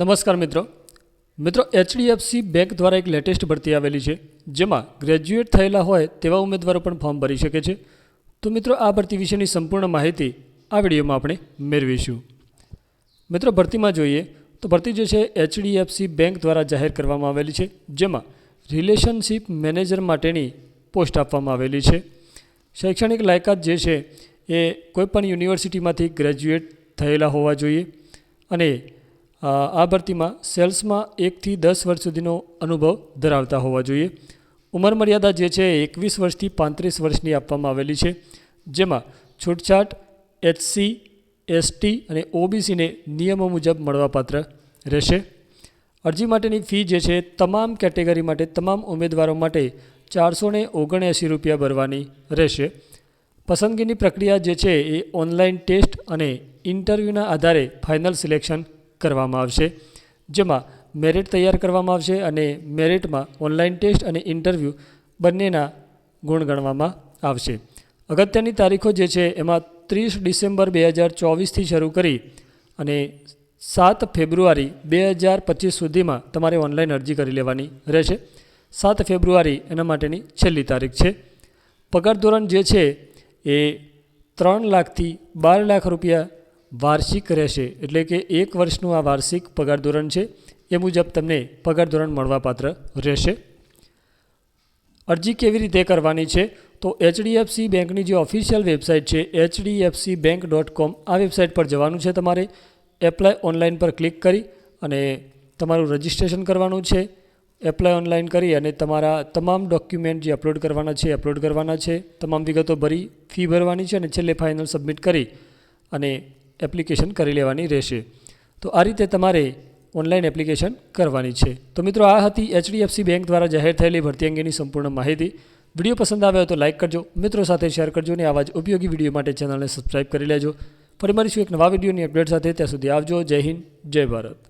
નમસ્કાર મિત્રો. મિત્રો, એચડીએફસી બેંક દ્વારા એક લેટેસ્ટ ભરતી આવેલી છે, જેમાં ગ્રેજ્યુએટ થયેલા હોય તેવા ઉમેદવારો પણ ફોર્મ ભરી શકે છે. તો મિત્રો, આ ભરતી વિશેની સંપૂર્ણ માહિતી આ વિડીયોમાં આપણે મેળવીશું. મિત્રો, ભરતીમાં જોઈએ તો ભરતી જે છે, એચડીએફસી બેંક દ્વારા જાહેર કરવામાં આવેલી છે, જેમાં રિલેશનશિપ મેનેજર માટેની પોસ્ટ આપવામાં આવેલી છે. શૈક્ષણિક લાયકાત જે છે, એ કોઈપણ યુનિવર્સિટીમાંથી ગ્રેજ્યુએટ થયેલા હોવા જોઈએ અને આ ભરતીમાં સેલ્સમાં એકથી દસ વર્ષ સુધીનો અનુભવ ધરાવતા હોવા જોઈએ. ઉંમર મર્યાદા જે છે એકવીસ વર્ષથી પાંત્રીસ વર્ષની આપવામાં આવેલી છે. જેમાં છૂટછાટ, એચસી, એસટી અને ઓબીસીને નિયમો મુજબ મળવાપાત્ર રહેશે. અરજી માટેની ફી જે છે તમામ કેટેગરી માટે, તમામ ઉમેદવારો માટે ચારસો ને ઓગણએંસી રૂપિયા ભરવાની રહેશે. પસંદગીની પ્રક્રિયા જે છે એ ઓનલાઈન ટેસ્ટ અને ઇન્ટરવ્યૂના આધારે ફાઇનલ સિલેક્શન કરવામાં આવશે. જેમાં મેરિટ તૈયાર કરવામાં આવશે અને મેરિટમાં ઓનલાઈન ટેસ્ટ અને ઇન્ટરવ્યૂ બંનેના ગુણ ગણવામાં આવશે. અગત્યની તારીખો જે છે એમાં ત્રીસ ડિસેમ્બર બે હજાર ચોવીસથી શરૂ કરી અને સાત ફેબ્રુઆરી બે હજાર પચીસ સુધીમાં તમારે ઓનલાઈન અરજી કરી લેવાની રહેશે. સાત ફેબ્રુઆરી એના માટેની છેલ્લી તારીખ છે. પગાર ધોરણ જે છે એ ત્રણ લાખથી બાર લાખ રૂપિયા વાર્ષિક રહેશે એટલે કે એક વર્ષનું આ વાર્ષિક પગાર ધોરણ છે, એ મુજબ તમને પગાર ધોરણ મળવાપાત્ર રહેશે. અરજી કેવી રીતે કરવાની છે? તો એચડીએફસી બેંકની જે ઓફિશિયલ વેબસાઇટ છે એચડીએફસી બેંક ડોટ કોમ આ વેબસાઇટ પર જવાનું છે તમારે. એપ્લાય ઓનલાઈન પર ક્લિક કરી અને તમારું રજિસ્ટ્રેશન કરવાનું છે. એપ્લાય ઓનલાઈન કરી અને તમારા તમામ ડોક્યુમેન્ટ જે અપલોડ કરવાના છે અપલોડ કરવાના છે. તમામ વિગતો ભરી, ફી ભરવાની છે અને છેલ્લે ફાઇનલ સબમિટ કરી અને એપ્લિકેશન કરી લેવાની રહેશે. તો આ રીતે તમારે ઓનલાઈન એપ્લિકેશન કરવાની છે. તો મિત્રો, આ હતી એચડીએફસી બેંક દ્વારા જાહેર થયેલી ભરતી અંગેની સંપૂર્ણ માહિતી. વીડિયો પસંદ આવે તો લાઇક કરજો, મિત્રો સાથે શેર કરજો અને આવા જ ઉપયોગી વીડિયો માટે ચેનલને સબસ્ક્રાઇબ કરી લેજો. ફરી મળીશું એક નવા વિડીયોની અપડેટ સાથે. ત્યાં સુધી આવજો. જય હિન્દ, જય ભારત.